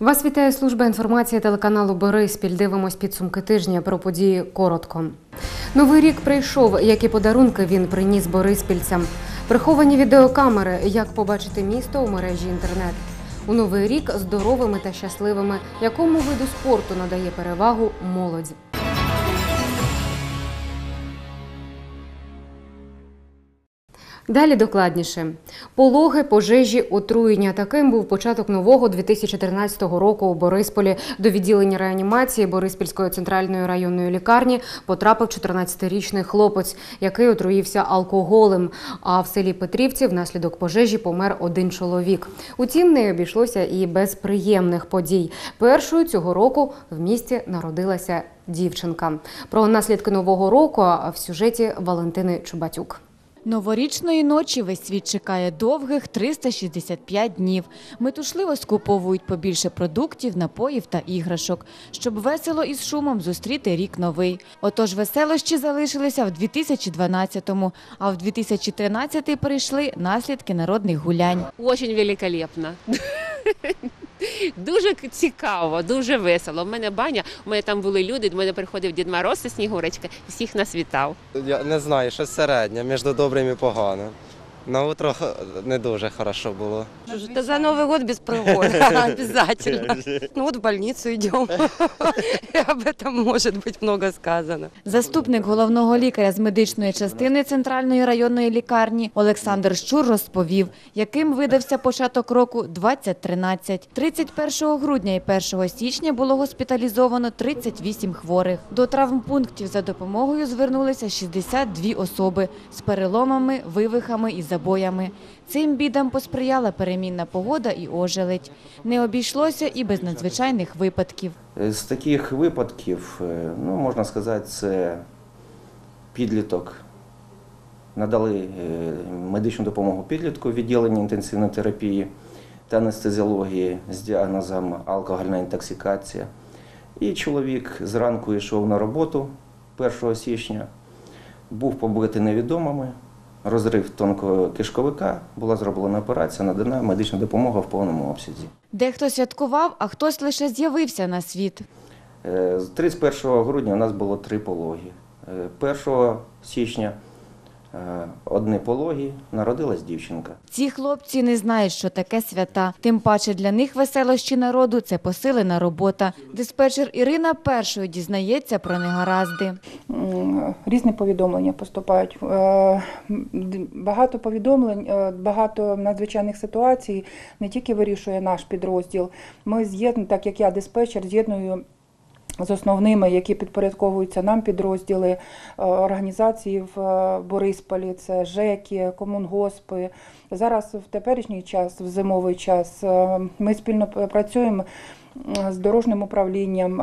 Вас вітає служба інформації телеканалу Бориспіль. Дивимось підсумки тижня про події коротко. Новий рік прийшов. Які подарунки він приніс бориспільцям? Приховані відеокамери. Як побачити місто у мережі інтернет? У новий рік здоровими та щасливими. Якому виду спорту надає перевагу молодь? Далі докладніше. Пологи, пожежі, отруєння. Таким був початок нового 2013 року у Борисполі. До відділення реанімації Бориспільської центральної районної лікарні потрапив 14-річний хлопець, який отруївся алкоголем. А в селі Петрівці внаслідок пожежі помер один чоловік. Утім, не обійшлося і без приємних подій. Першою цього року в місті народилася дівчинка. Про наслідки нового року в сюжеті Валентини Чубатюк. Новорічної ночі весь світ чекає довгих 365 днів. Метушливо скуповують побільше продуктів, напоїв та іграшок, щоб весело і з шумом зустріти рік новий. Отож веселощі залишилися в 2012-му, а в 2013-й перейшли наслідки народних гулянь. Очень великолепно. Дуже цікаво, дуже весело. У мене баня, у мене там були люди, до мене приходив Дід Мороз і Снігурочка, і всіх нас вітав. Я не знаю, що середнє, між добрим і поганим. На утро х- не дуже хорошо було. Это за Новый год без прогул. Обязательно. Ну вот в больницу идем. И об этом может быть много сказано. Заступник головного лікаря з медичної частини центральної районної лікарні Олександр Щур розповів, яким видався початок року 2013. 31 грудня і 1 січня було госпіталізовано 38 хворих. До травмпунктів за допомогою звернулися 62 особи з переломами, вивихами і забоями. Цим бідам посприяла перемінна погода і ожеледь. Не обійшлося і без надзвичайних випадків. З таких випадків, е, ну, можна сказати, це підліток. Надали е, медичну допомогу підлітку в відділенні інтенсивної терапії та анестезіології з діагнозом алкогольна інтоксикація. І чоловік зранку йшов на роботу 1 січня, був побитий невідомими, розрив тонкого кишковика, була зроблена операція, надана медична допомога в повному обсязі. Дехто святкував, а хтось лише з'явився на світ. Е, З 31 грудня у нас було три пологи. Е, 1 січня е, одні пологи, народилась дівчинка. Ці хлопці не знають, що таке свята. Тим паче для них веселощі народу це посилена робота. Диспетчер Ірина першою дізнається про негаразди. Різні повідомлення поступають. Е, Багато повідомлень, е, багато надзвичайних ситуацій не тільки вирішує наш підрозділ. Ми з'єднуємо, так як я диспетчер, з'єдную з основними, які підпорядковуються нам підрозділи е, організації в е, Борисполі, це ЖЕКи, комунгоспи. Зараз в теперішній час, в зимовий час, е, ми спільно працюємо з дорожнім управлінням,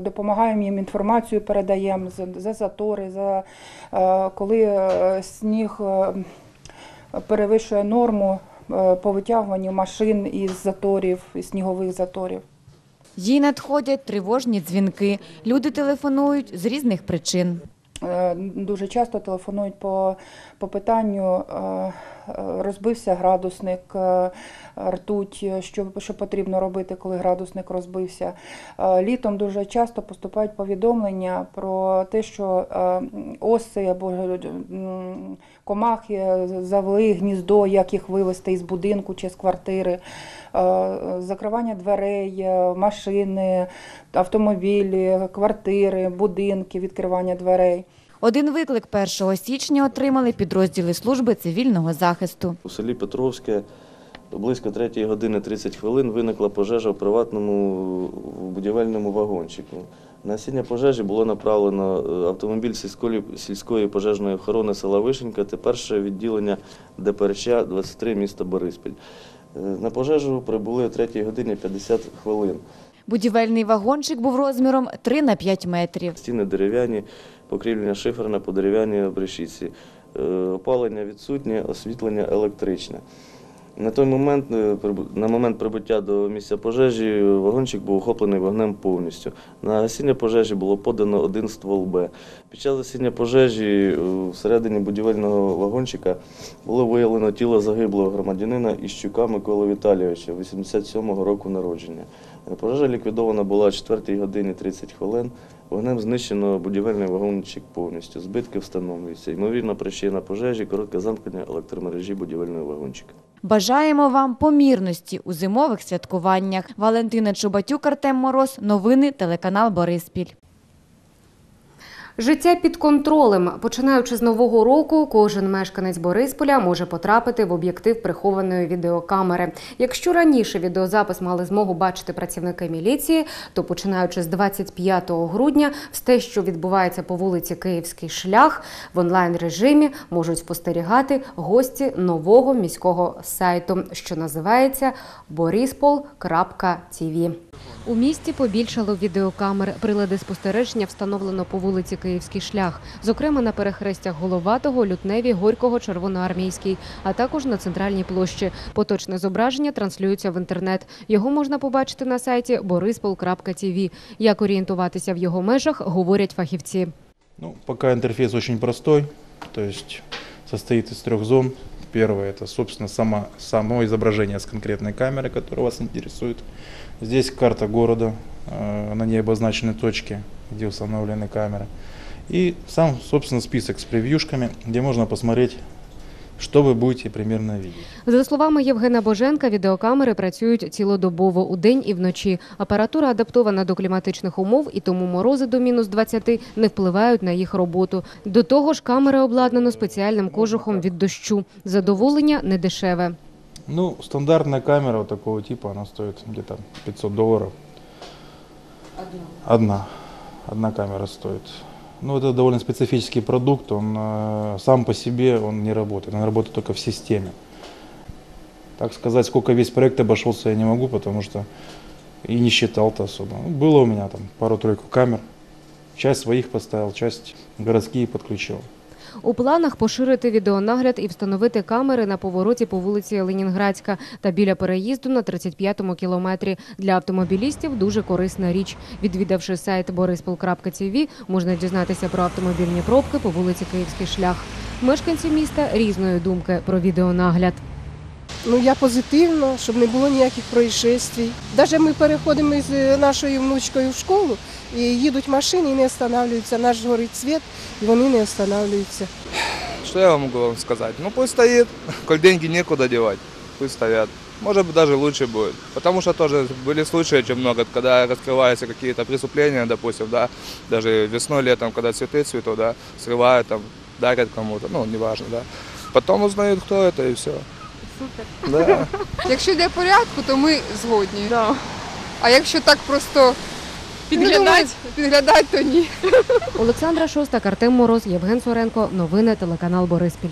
допомагаємо їм інформацію, передаємо за, за затори, за коли сніг перевищує норму по витягуванню машин із заторів, із снігових заторів. Їй надходять тривожні дзвінки. Люди телефонують з різних причин. Е, Дуже часто телефонують по, по питанню, е, е, розбився градусник, е, ртуть, що, що потрібно робити, коли градусник розбився. Літом дуже часто поступають повідомлення про те, що оси або комахи завели гніздо, як їх вивезти із будинку чи з квартири, закривання дверей, машини, автомобілі, квартири, будинки, відкривання дверей. Один виклик 1 січня отримали підрозділи служби цивільного захисту. У селі Петровське близько 3 години 30 хвилин виникла пожежа в приватному будівельному вагончику. На гасіння пожежі було направлено е, автомобіль сільської, сільської пожежної охорони села Вишенька та перше відділення ДПРЧ 23 міста Бориспіль. Е, На пожежу прибули о 3 годині 50 хвилин. Будівельний вагончик був розміром 3 на 5 метрів. Стіни дерев'яні, покрівлення шиферне по дерев'яній обрешітці. Е, Опалення відсутнє, освітлення електричне. На той момент, е, на момент прибуття до місця пожежі, вагончик був охоплений вогнем повністю. На гасіння пожежі було подано один ствол Б. Під час гасіння пожежі е, всередині будівельного вагончика було виявлено тіло загиблого громадянина Іщука Миколи Віталійовича, 87-го року народження. Е, Пожежа ліквідована була о 4 годині 30 хвилин. Вогнем знищено будівельний вагончик повністю. Збитки встановлюються. Ймовірна причина пожежі коротке замкнення електромережі будівельного вагончика. Бажаємо вам помірності у зимових святкуваннях. Валентина Чубатюк, Артем Мороз. Новини телеканал Бориспіль. Життя під контролем. Починаючи з нового року, кожен мешканець Борисполя може потрапити в об'єктив прихованої відеокамери. Якщо раніше відеозапис мали змогу бачити працівники міліції, то починаючи з 25 грудня, все, що відбувається по вулиці Київський шлях, в онлайн режимі можуть спостерігати гості нового міського сайту, що називається borispol.tv. У місті побільшало відеокамер. Прилади спостереження встановлено по вулиці Київський шлях, зокрема на перехрестях Головатого, Лютневі, Горького, Червоноармійський, а також на центральній площі. Поточне зображення транслюється в інтернет. Його можна побачити на сайті borispol.tv. Як орієнтуватися в його межах, говорять фахівці. Ну, пока интерфейс очень простой, то есть состоит из трех зон. Первое это, собственно, само, само изображение с конкретной камеры, которая вас интересует. Здесь карта города, э, на ней обозначены точки, где установлены камеры. И сам, собственно, список с превьюшками, где можно посмотреть, что вы будете примерно видеть. За словами Євгена Боженка, відеокамери працюють цілодобово удень і вночі. Апаратура адаптована до кліматичних умов, і тому морози до мінус 20 не впливають на їх роботу. До того ж, камера обладнана спеціальним кожухом від дощу. Задоволення не дешеве. Ну, стандартная камера вот такого типа, она стоит где-то 500 долларов. Одна. Одна камера стоит. Ну, это довольно специфический продукт, он э, сам по себе он не работает, он работает только в системе. Так сказать, сколько весь проект обошелся, я не могу, потому что и не считал-то особо. Ну, было у меня там пару-тройку камер. Часть своих поставил, часть городские подключил. У планах поширити відеонагляд і встановити камери на повороті по вулиці Ленінградська та біля переїзду на 35-му кілометрі. Для автомобілістів дуже корисна річ. Відвідавши сайт borispol.tv, можна дізнатися про автомобільні пробки по вулиці Київський шлях. Мешканці міста різної думки про відеонагляд. Ну я позитивно, щоб не було ніяких происшествий. Навіть ми переходимо з е, нашою внучкою в школу і їдуть машини і не останавливаються. Наш горить світ, і вони не останавливаються. Что я вам могу вам сказать? Ну пусть стоит, коль деньги некуда девать, пусть стоят. Может быть даже лучше будет. Потому что тоже были случаи очень много, когда раскрываются какие-то преступления, допустим, да, даже весной, летом, когда цветы цветут, да, срывают там, дарят кому-то, ну, неважно, да. Потом узнают, кто это и все. Супер. Да. Якщо для порядку, то ми згодні. А якщо так просто підглядати, підглядати, то ні. Олександра Шостак, Артем Мороз, Євген Соренко. Новини телеканал Бориспіль.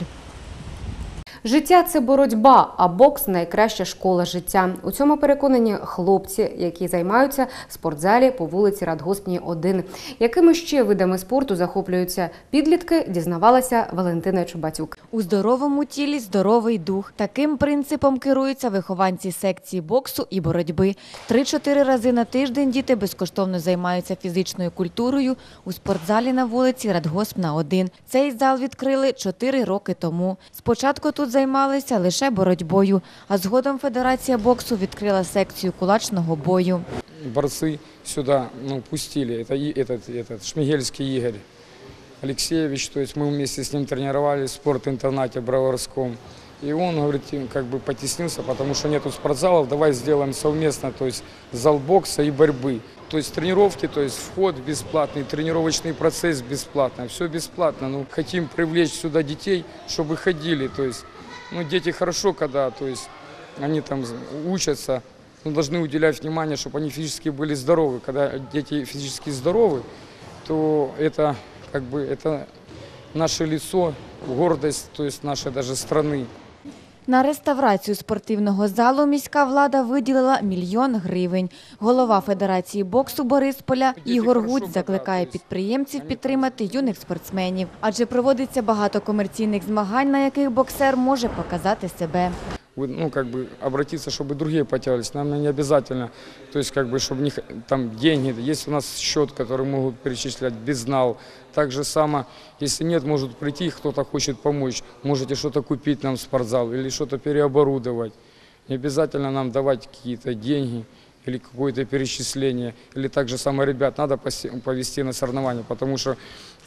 Життя це боротьба, а бокс найкраща школа життя. У цьому переконані хлопці, які займаються в спортзалі по вулиці Радгоспній 1. Якими ще видами спорту захоплюються підлітки, дізнавалася Валентина Чубатюк. У здоровому тілі здоровий дух. Таким принципом керуються вихованці секції боксу і боротьби. Три-чотири рази на тиждень діти безкоштовно займаються фізичною культурою у спортзалі на вулиці Радгоспна 1. Цей зал відкрили чотири роки тому. Спочатку тут займалися лише боротьбою, а згодом Федерація боксу відкрила секцію кулачного бою. борцы сюда ну, пустили. Это и- этот, этот Шмигельский Игорь Алексеевич. То есть мы вместе с ним тренировались в спорт-интернате Броварском. И он, говорит, им как бы потеснился, потому что нету спортзалов, давай сделаем совместно, то есть зал бокса и борьбы. То есть тренировки, то есть вход бесплатный, тренировочный процесс бесплатный, все бесплатно. Ну, хотим привлечь сюда детей, чтобы ходили, то есть, ну, дети хорошо, когда, то есть, они там учатся, но должны уделять внимание, чтобы они физически были здоровы. Когда дети физически здоровы, то это как бы это наше лицо, гордость, то есть нашей даже страны. На реставрацію спортивного залу міська влада виділила мільйон гривень. Голова Федерації боксу Борисполя Ігор Гуць закликає підприємців підтримати юних спортсменів, адже проводиться багато комерційних змагань, на яких боксер може показати себе. Ну, как бы обратиться, чтобы другие потягивались. Нам не обязательно, то есть, как бы, чтобы них там деньги, есть у нас счет, который могут перечислять, безнал. Так же само, если нет, может прийти, кто-то хочет помочь, можете что-то купить нам в спортзал или что-то переоборудовать. Не обязательно нам давать какие-то деньги или какое-то перечисление. Или так же само ребят надо повести на соревнования, потому что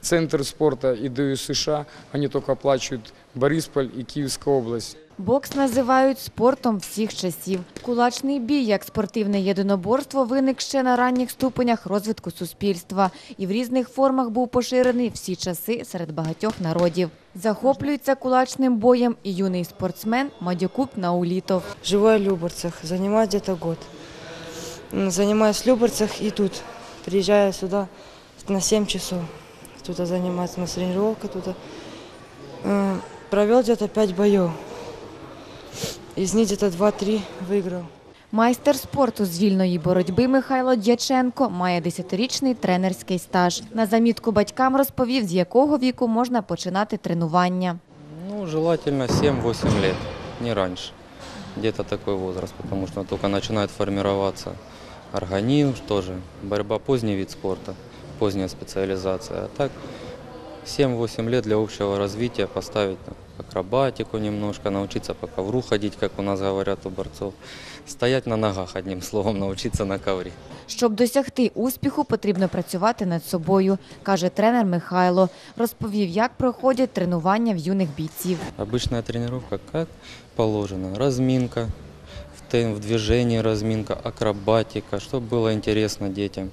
Центр спорта и ДЮС США, они только оплачивают Борисполь и Киевская область. Бокс називають спортом всіх часів. Кулачний бій як спортивне єдиноборство виник ще на ранніх ступенях розвитку суспільства і в різних формах був поширений всі часи серед багатьох народів. Захоплюється кулачним боєм і юний спортсмен Мадюкуб Наулітов. Живу я в Люберцах, занимаюсь где-то год. М, Занимаюсь в Люберцах и тут. Приезжаю сюда на 7 часов. Тут занимаюсь, у нас тренировка тут. Провел где-то 5 боев. Из них где-то 2-3 выиграл. Майстер спорту з вільної боротьби Михайло Дяченко має 10-річний тренерський стаж. На замітку батькам розповів, з якого віку можна починати тренування. Ну, желательно 7-8 лет, не раньше. Где-то такой возраст, потому что только начинает формироваться организм, тоже борьба поздний вид спорта, поздняя специализация. А так 7-8 лет для общего развития поставить там, акробатику немножко, научиться по ковру ходить, як у нас говорять у борцов, стоять на ногах, одним словом, научиться на коврі. Щоб досягти успіху, потрібно працювати над собою, каже тренер Михайло. Розповів, як проходять тренування в юних бійців. Обычная тренування, як положено. Разминка, в, те- в движении разминка, акробатика, чтобы было интересно детям.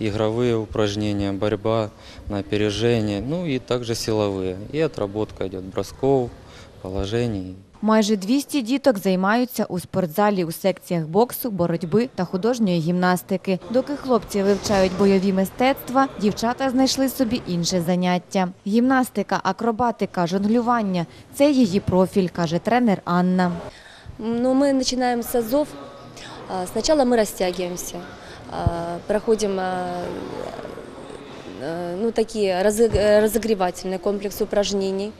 Игровые упражнения, борьба на опережение, ну и также силовые. И отработка идет бросков, положений. Майже 200 діток займаються у спортзалі у секціях боксу, боротьби та художньої гімнастики. Доки хлопці вивчають бойові мистецтва, дівчата знайшли собі інше заняття. Гімнастика, акробатика, жонглювання – це її профіль, каже тренер Анна. Ну, мы начинаем с азов. А, Сначала мы растягиваемся, а, проходим а, э, ну, такие разы- э, разогревательный комплекс упражнений.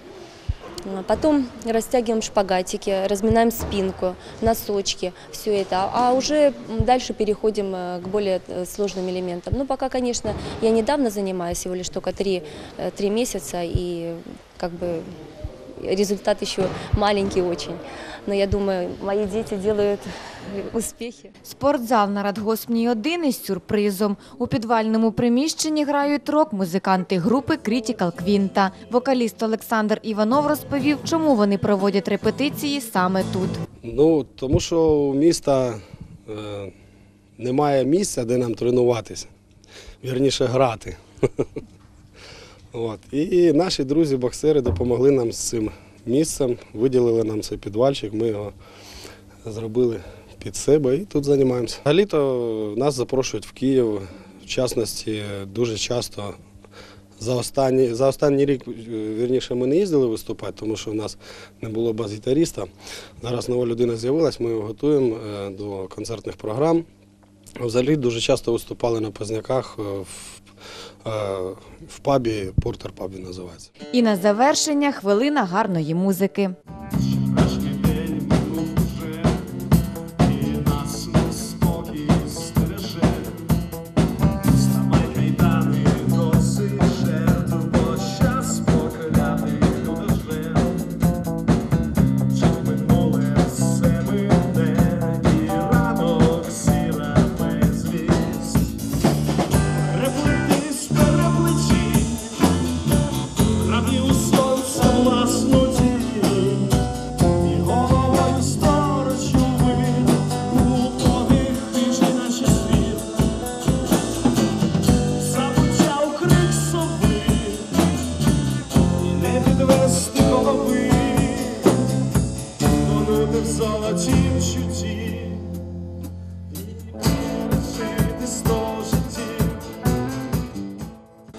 А Потом растягиваем шпагатики, разминаем спинку, носочки, все это. А уже дальше переходим э, к более э, сложным элементам. Ну, пока, конечно, я недавно занимаюсь, всего лишь только три, э, три месяца, и как бы результат еще маленький очень. Но я думаю, мои дети делают успехи. Спортзал на Радгоспній 1 із сюрпризом. У підвальному приміщенні грають рок музиканти групи Critical Quinta. Вокаліст Олександр Іванов розповів, чому вони проводять репетиції саме тут. Ну, тому що у міста е, немає місця, де нам тренуватися, вірніше грати. От. І наші друзі-боксери допомогли нам з цим місцем, виділили нам цей підвальчик, ми його зробили під себе і тут займаємося. Взагалі-то нас запрошують в Київ, в частності, дуже часто. За останній, за останній рік, е, вірніше, ми не їздили виступати, тому що в нас не було бас-гітаріста. Зараз нова людина з'явилась, ми його готуємо е, до концертних програм. Взагалі дуже часто виступали на Позняках е, в, в пабі, Портер пабі називається. І на завершення хвилина гарної музики.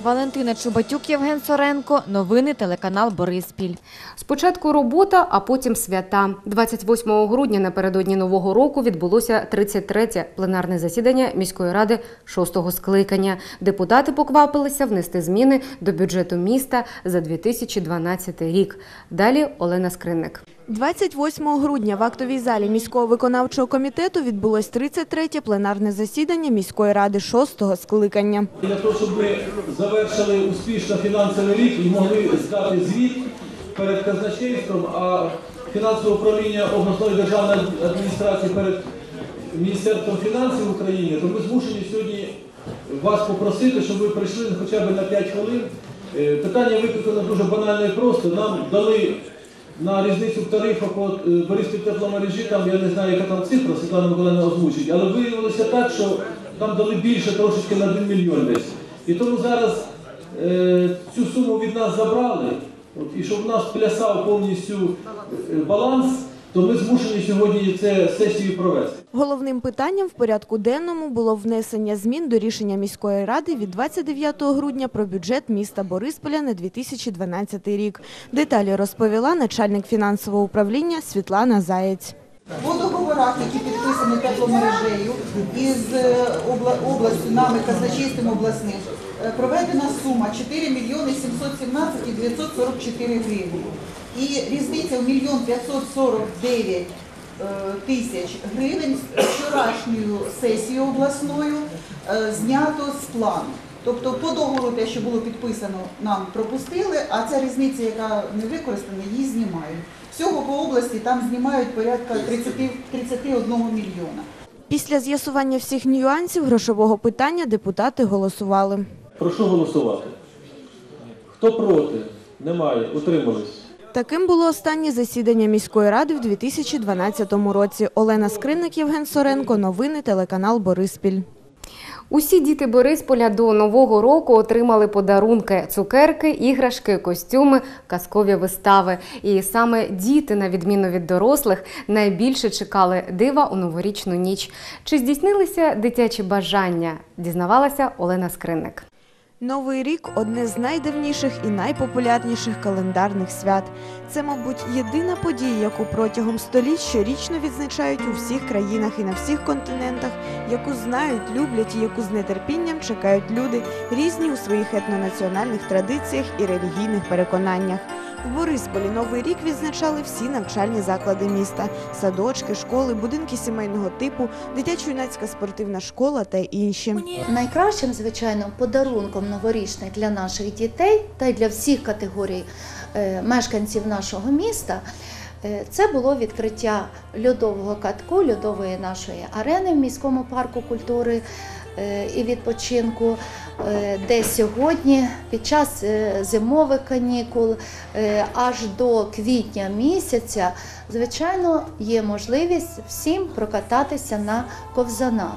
Валентина Чубатюк, Євген Соренко. Новини телеканал Бориспіль. Спочатку робота, а потім свята. 28 грудня напередодні нового року відбулося 33-те пленарне засідання міської ради шостого скликання. Депутати поквапилися внести зміни до бюджету міста за 2012 рік. Далі Олена Скринник. 28 грудня в актовій залі міського виконавчого комітету відбулось 33-те пленарне засідання міської ради 6-го скликання. Для того, щоб ми завершили успішно фінансовий рік і могли здати звіт перед казначейством, а фінансове управління обласної державної адміністрації перед Міністерством фінансів в Україні, то ми змушені сьогодні вас попросити, щоб ви прийшли хоча б на 5 хвилин. Е, Питання викликано дуже банально і просто. Нам дали на різницю в тарифах по е, Бориспіль тепломережі, там я не знаю, яка там цифра, Світлана Миколаївна озвучить, але виявилося так, що там дали більше трошечки на 1 мільйон десь. І тому зараз е, цю суму від нас забрали, от, і щоб в нас плясав повністю е, баланс, то ми змушені сьогодні це сесію провести. Головним питанням в порядку денному було внесення змін до рішення міської ради від 29 грудня про бюджет міста Борисполя на 2012 рік. Деталі розповіла начальник фінансового управління Світлана Заєць. По договорах, які підписані тепломережею із е, обла- областю, нами, казначейством обласним, е, проведена сума 4 мільйони 717 і 944 гривні. І різниця в мільйон 549 е, тисяч гривень з вчорашньою сесією обласною е, знято з плану. Тобто по договору те, що було підписано, нам пропустили, а ця різниця, яка не використана, її знімають. Всього по області там знімають порядка 30, 31 мільйона. Після з'ясування всіх нюансів грошового питання депутати голосували. Прошу голосувати. Хто проти? Немає. Утримались. Таким було останнє засідання міської ради в 2012 році. Олена Скринник, Євген Соренко. Новини телеканал Бориспіль. Усі діти Борисполя до нового року отримали подарунки: цукерки, іграшки, костюми, казкові вистави. І саме діти, на відміну від дорослих, найбільше чекали дива у новорічну ніч. Чи здійснилися дитячі бажання? Дізнавалася Олена Скринник. Новий рік одне з найдавніших і найпопулярніших календарних свят. Це, мабуть, єдина подія, яку протягом століть щорічно відзначають у всіх країнах і на всіх континентах, яку знають, люблять і яку з нетерпінням чекають люди, різні у своїх етнонаціональних традиціях і релігійних переконаннях. В Борисполі Новий рік відзначали всі навчальні заклади міста: садочки, школи, будинки сімейного типу, дитячо-юнацька спортивна школа та інші. Найкращим, звичайно, подарунком новорічний для наших дітей та й для всіх категорій е, мешканців нашого міста. Е, Це було відкриття льодового катку, льодової нашої арени в міському парку культури е, і відпочинку, е, де сьогодні під час зимових канікул аж до квітня місяця, звичайно, є можливість всім прокататися на ковзанах.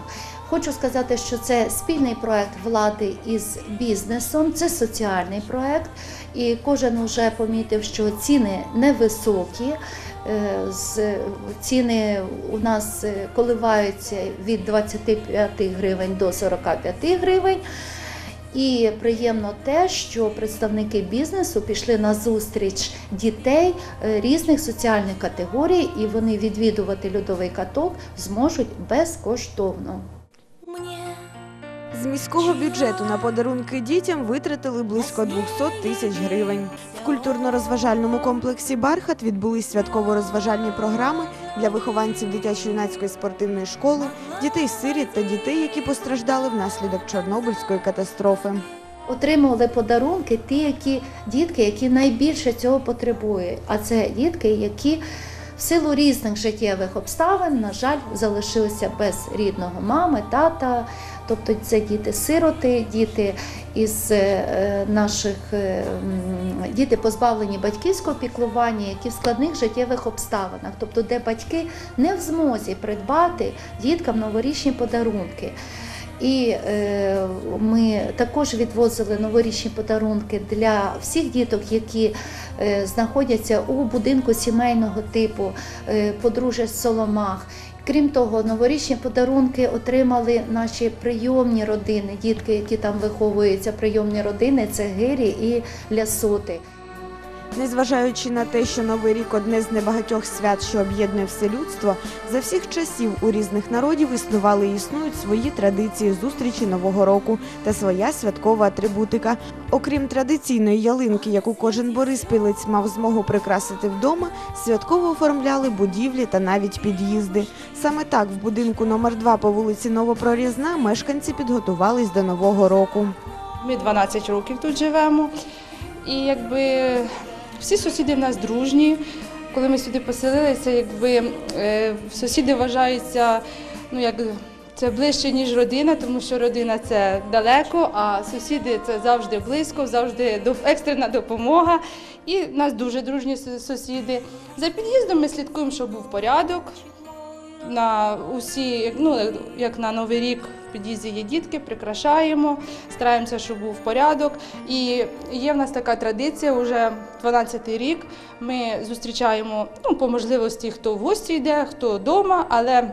Хочу сказати, що це спільний проект влади із бізнесом, це соціальний проект, і кожен вже помітив, що ціни невисокі. Е, Ціни у нас е, коливаються від 25 гривень до 45 гривень. І приємно те, що представники бізнесу пішли на зустріч дітей е, різних соціальних категорій, і вони відвідувати льодовий каток зможуть безкоштовно. З міського бюджету на подарунки дітям витратили близько 200 тисяч гривень. В культурно-розважальному комплексі Бархат відбулись святково-розважальні програми для вихованців дитячо-юнацької спортивної школи, дітей-сиріт та дітей, які постраждали внаслідок Чорнобильської катастрофи. Отримували подарунки ті, які дітки, які найбільше цього потребують. А це дітки, які в силу різних життєвих обставин, на жаль, залишилися без рідного мами, тата. Тобто це діти-сироти, діти із е, наших е, діти позбавлені батьківського піклування, які в складних життєвих обставинах, тобто де батьки не в змозі придбати діткам новорічні подарунки. І е, ми також відвозили новорічні подарунки для всіх діток, які е, знаходяться у будинку сімейного типу е, подружжя з Соломах. Крім того, новорічні подарунки отримали наші прийомні родини, дітки, які там виховуються, прийомні родини це гирі і лясоти. Незважаючи на те, що Новий рік одне з небагатьох свят, що об'єднує все людство, за всіх часів у різних народів існували і існують свої традиції зустрічі Нового року та своя святкова атрибутика. Окрім традиційної ялинки, яку кожен бориспілець мав змогу прикрасити вдома, святково оформляли будівлі та навіть під'їзди. Саме так в будинку номер 2 по вулиці Новопрорізна мешканці підготувались до Нового року. Ми 12 років тут живемо. І якби всі сусіди в нас дружні. Коли ми сюди поселилися, якби е, сусіди вважаються, ну як це ближче, ніж родина, тому що родина це далеко, а сусіди це завжди близько, завжди екстрена допомога. І в нас дуже дружні сусіди. За під'їздом ми слідкуємо, щоб був порядок. На усі, ну як на Новий рік під'їзді є дітки, прикрашаємо, стараємося, щоб був порядок. І є в нас така традиція, вже 12-й рік. Ми зустрічаємо ну, по можливості, хто в гості йде, хто вдома, але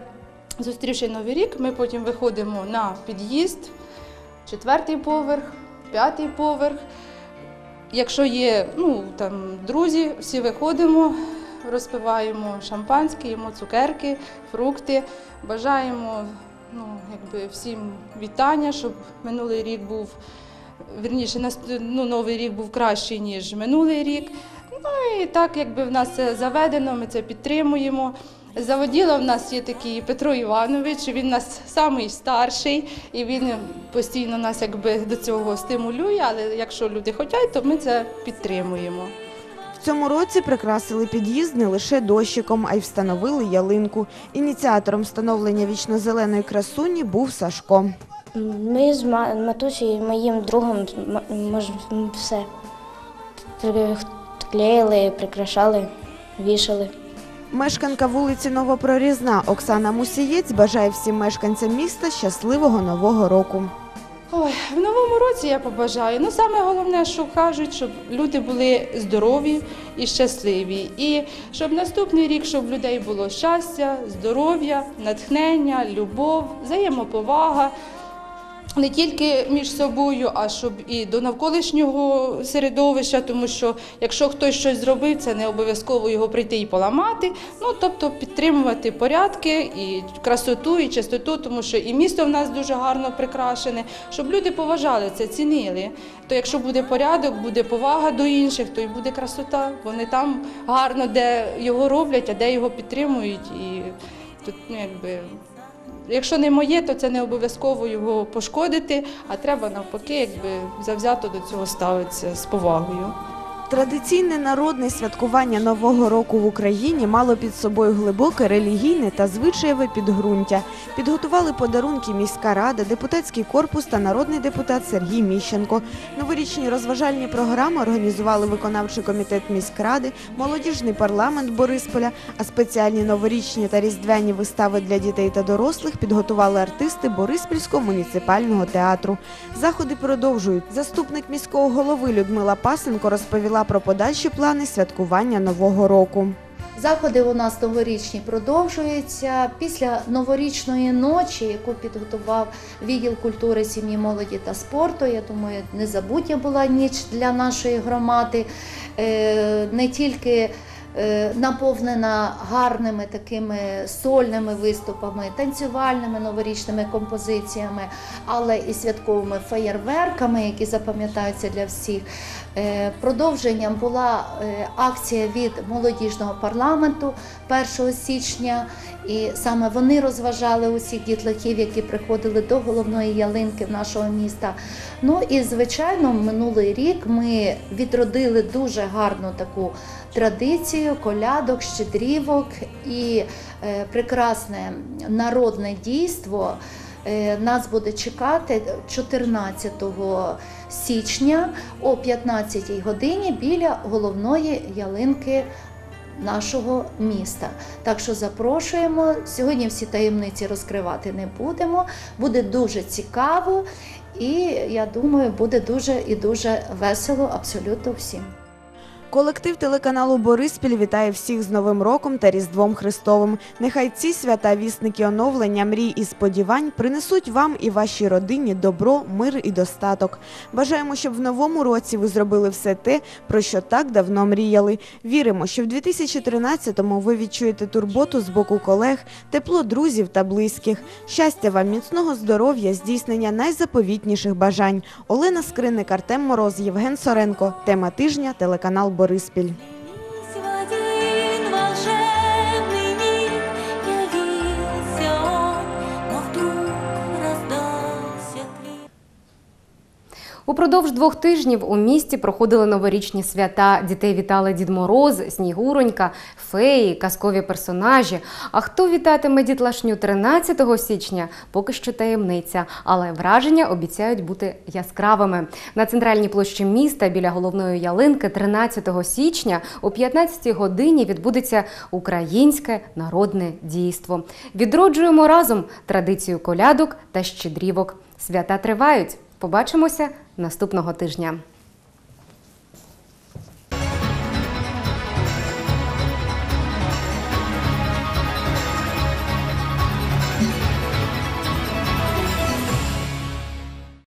зустрівши Новий рік, ми потім виходимо на під'їзд, четвертий поверх, п'ятий поверх. Якщо є ну, там, друзі, всі виходимо, розпиваємо шампанське, їмо цукерки, фрукти. Бажаємо ну, якби, всім вітання, щоб минулий рік був, вірніше, наст- ну, новий рік був кращий, ніж минулий рік. Ну і так, якби в нас це заведено, ми це підтримуємо. Заводіла в нас є такий Петро Іванович, він у нас самий старший, і він постійно нас якби до цього стимулює. Але якщо люди хочуть, то ми це підтримуємо. В цьому році прикрасили під'їзд не лише дощиком, а й встановили ялинку. Ініціатором встановлення вічно-зеленої красуні був Сашко. Ми з ма- матусею і моїм другом все клеїли, прикрашали, вішали. Мешканка вулиці Новопрорізна Оксана Мусієць бажає всім мешканцям міста щасливого нового року. Ой, в новому році я побажаю. Ну, саме головне, що кажуть, щоб люди були здорові і щасливі. І щоб наступний рік, щоб в людей було щастя, здоров'я, натхнення, любов, взаємоповага. Не тільки між собою, а щоб і до навколишнього середовища, тому що якщо хтось щось зробив, це не обов'язково його прийти і поламати. Ну тобто підтримувати порядки і красоту, і чистоту, тому що і місто в нас дуже гарно прикрашене, щоб люди поважали це, цінили. То якщо буде порядок, буде повага до інших, то й буде красота. Вони там гарно, де його роблять, а де його підтримують. І тут ну, якби. Якщо не моє, то це не обов'язково його пошкодити, а треба навпаки, якби завзято до цього ставитися з повагою. Традиційне народне святкування Нового року в Україні мало під собою глибоке релігійне та звичаєве підґрунтя. Підготували подарунки міська рада, депутатський корпус та народний депутат Сергій Міщенко. Новорічні розважальні програми організували виконавчий комітет міськради, молодіжний парламент Борисполя, а спеціальні новорічні та різдвяні вистави для дітей та дорослих підготували артисти Бориспільського муніципального театру. Заходи продовжують. Заступник міського голови Людмила Пасенко розповіла про подальші плани святкування нового року. Заходи у нас тогорічні продовжуються. Після новорічної ночі, яку підготував відділ культури, сім'ї, молоді та спорту. Я думаю, незабутня була ніч для нашої громади. Е, Не тільки наповнена гарними такими сольними виступами, танцювальними новорічними композиціями, але і святковими феєрверками, які запам'ятаються для всіх. Е, Продовженням була е, акція від молодіжного парламенту 1 січня, і саме вони розважали усіх дітлахів, які приходили до головної ялинки нашого міста. Ну і звичайно, минулий рік ми відродили дуже гарну таку традицію колядок, щедрівок і е, прекрасне народне дійство. Е, Нас буде чекати 14 січня о 15 годині біля головної ялинки нашого міста. Так що запрошуємо. Сьогодні всі таємниці розкривати не будемо. Буде дуже цікаво і я думаю, буде дуже і дуже весело абсолютно всім. Колектив телеканалу Бориспіль вітає всіх з Новим роком та Різдвом Христовим. Нехай ці свята вісники оновлення, мрій і сподівань принесуть вам і вашій родині добро, мир і достаток. Бажаємо, щоб в новому році ви зробили все те, про що так давно мріяли. Віримо, що в 2013-му ви відчуєте турботу з боку колег, тепло друзів та близьких. Щастя вам, міцного здоров'я, здійснення найзаповітніших бажань. Олена Скриник, Артем Мороз, Євген Соренко. Тема тижня телеканал Бориспіль. Упродовж двох тижнів у місті проходили новорічні свята. Дітей вітали Дід Мороз, Снігуронька, феї, казкові персонажі. А хто вітатиме дітлашню 13 січня, поки що таємниця. Але враження обіцяють бути яскравими. На центральній площі міста біля головної ялинки 13 січня о 15 годині відбудеться українське народне дійство. Відроджуємо разом традицію колядок та щедрівок. Свята тривають. Побачимося наступного тижня.